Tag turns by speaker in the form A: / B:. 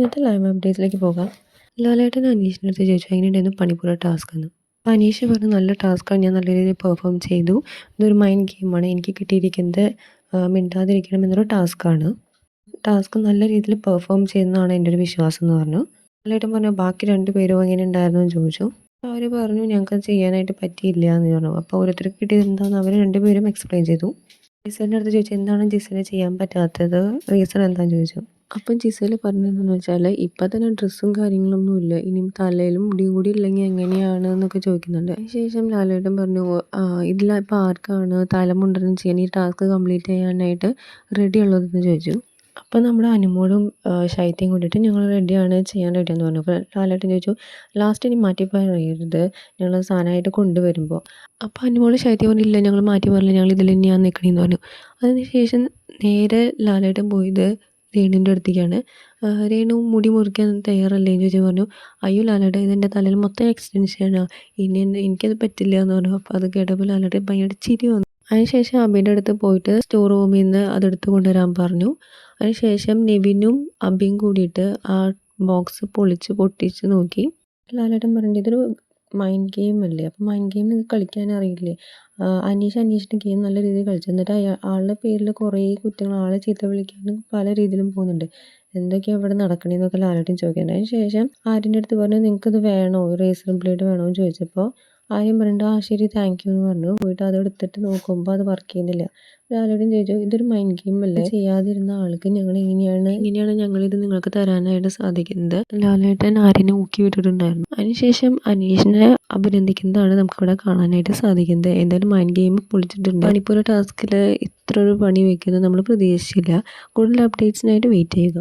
A: ഇന്നത്തെ ലൈവ് അപ്ഡേറ്റ്സിലേക്ക് പോകാം. ലാലേട്ടൻ അനീഷിന്റെ അടുത്ത് ചോദിച്ചു എങ്ങനെയുണ്ടായിരുന്നു പണിപ്പുര ടാസ്ക് എന്ന്? അപ്പോൾ അനീഷ് പറഞ്ഞു നല്ല ടാസ്ക്കാണ് ഞാൻ നല്ല രീതിയിൽ പെർഫോം ചെയ്തു. ഇതൊരു മൈൻഡ് ഗെയിമാണ് എനിക്ക് കിട്ടിയിരിക്കുന്നത് മിണ്ടാതിരിക്കണം എന്നൊരു ടാസ്ക്കാണ് ടാസ്ക് നല്ല രീതിയിൽ പെർഫോം ചെയ്യുന്നതാണ് എന്റെ ഒരു വിശ്വാസം എന്ന് പറഞ്ഞു. ലാലേട്ടൻ പറഞ്ഞു ബാക്കി രണ്ട് പേരും എങ്ങനെ ഉണ്ടായിരുന്നു? എന്ന് ചോദിച്ചു. അവർ പറഞ്ഞു ഞങ്ങൾക്ക് ചെയ്യാനായിട്ട് പറ്റിയില്ല എന്ന് പറഞ്ഞു. അപ്പോൾ ഓരോരുത്തർക്ക് കിട്ടിയത് എന്താണെന്ന് അവർ രണ്ടുപേരും എക്സ്പ്ലെയിൻ ചെയ്തു. ജിസലിന്റെ അടുത്ത് ചോദിച്ചു എന്താണ് ജിസലിന് ചെയ്യാൻ പറ്റാത്തത്? റീസൺ എന്താണെന്ന് ചോദിച്ചു. അപ്പം ജിസേൽ പറഞ്ഞതെന്ന് വെച്ചാൽ ഇപ്പം തന്നെ ഡ്രസ്സും കാര്യങ്ങളൊന്നും ഇല്ല. ഇനിയും തലയിലും മുടിയും കൂടി ഇല്ലെങ്കിൽ എങ്ങനെയാണ് എന്നൊക്കെ ചോദിക്കുന്നുണ്ട്. അതിനുശേഷം ലാലേട്ടൻ പറഞ്ഞു "ആ, ഇതിൽ ഇപ്പം ആർക്കാണ് തലമുണ്ടെന്ന് ചെയ്യാൻ ഈ ടാസ്ക് കംപ്ലീറ്റ് ചെയ്യാനായിട്ട് റെഡി ഉള്ളതെന്ന് ചോദിച്ചു. അപ്പം നമ്മുടെ അനുമോളും ശൈത്യം കൂടിയിട്ട് ഞങ്ങൾ റെഡിയാണ് ചെയ്യാൻ റെഡിയാന്ന് പറഞ്ഞു. അപ്പോൾ ലാലേട്ടൻ ചോദിച്ചു ലാസ്റ്റ് ഇനി മാറ്റി പറയരുത്. ഞങ്ങൾ സാധനമായിട്ട് കൊണ്ടുവരുമ്പോൾ അപ്പോൾ അനുമോൾ ശൈത്യം പറഞ്ഞില്ല ഞങ്ങൾ മാറ്റി പറയില്ല. ഞങ്ങൾ ഇതിൽ തന്നെയാണ് നിൽക്കണമെന്ന് പറഞ്ഞു. അതിന് ശേഷം നേരെ ലാലേട്ടൻ പോയത് രേണുവിന്റെ അടുത്തേക്കാണ്. രേണു മുടി മുറിക്കാൻ തയ്യാറല്ലേ എന്ന് ചോദിച്ചു പറഞ്ഞു അയ്യോ ലാലേട്ടാ ഇതെന്റെ തലയിൽ മൊത്തം എക്സ്റ്റൻഷനാണ് ഇനി എനിക്കത് പറ്റില്ല എന്ന് പറഞ്ഞു. അപ്പോൾ അത് കേട്ടപ്പോൾ ലാലേട്ടൻ ഭയങ്കര ചിരി വന്നു. അതിനുശേഷം അബിയുടെ അടുത്ത് പോയിട്ട് സ്റ്റോർ റൂമിൽ നിന്ന് അതെടുത്ത് കൊണ്ടുവരാൻ പറഞ്ഞു. അതിനുശേഷം നെവിനും അബിയും കൂടിയിട്ട് ആ ബോക്സ് പൊളിച്ച് പൊട്ടിച്ച് നോക്കി. ലാലേട്ടൻ പറഞ്ഞു ഇതൊരു മൈൻഡ് ഗെയിം അല്ലേ? അപ്പോൾ മൈൻഡ് ഗെയിം നിങ്ങൾക്ക് കളിക്കാൻ അറിയില്ലേ? അനീഷ് അനീഷിന്റെ ഗെയിം നല്ല രീതിയിൽ കളിച്ചു. എന്നിട്ട് അയാൾ ആളുടെ പേരിൽ കുറേ കുറ്റങ്ങൾ ആളെ ചീത്ത വിളിക്കാനും പല രീതിയിലും പോകുന്നുണ്ട്. എന്തൊക്കെയാണ് ഇവിടെ നടക്കണേന്നൊക്കെ ലാലേട്ടൻ ചോദിക്കുന്നുണ്ട്. അതിന് ശേഷം ആര്യന്റെ അടുത്ത് പറഞ്ഞു നിങ്ങൾക്കിത് വേണോ? റേസർ ബ്ലേഡ് വേണോ? എന്ന് ചോദിച്ചപ്പോൾ ആര്യം പറഞ്ഞിട്ട് ആ ശരി താങ്ക് യു എന്ന് പറഞ്ഞു. പോയിട്ട് അത് എടുത്തിട്ട് നോക്കുമ്പോൾ അത് വർക്ക് ചെയ്യുന്നില്ല. ആരോടും ചോദിച്ചു ഇതൊരു മൈൻഡ് ഗെയിം അല്ലേ? ചെയ്യാതിരുന്ന ആൾക്ക് ഞങ്ങൾ എങ്ങനെയാണ് എങ്ങനെയാണ് ഞങ്ങൾ ഇത് നിങ്ങൾക്ക് തരാനായിട്ട് സാധിക്കുന്നത്? ലാലേട്ടൻ ആര്യനെ ഊക്കി വിട്ടിട്ടുണ്ടായിരുന്നു. അതിനുശേഷം അനീഷിനെ അഭിനന്ദിക്കുന്നതാണ് നമുക്കിവിടെ കാണാനായിട്ട് സാധിക്കുന്നത്. എന്തായാലും മൈൻഡ് ഗെയിം പൊളിച്ചിട്ടുണ്ട്. മണിപ്പൂർ ടാസ്കിൽ ഇത്ര ഒരു പണി വയ്ക്കുന്നത് നമ്മൾ പ്രതീക്ഷിച്ചില്ല. കൂടുതൽ അപ്ഡേറ്റ്സിനായിട്ട് വെയിറ്റ് ചെയ്യുക.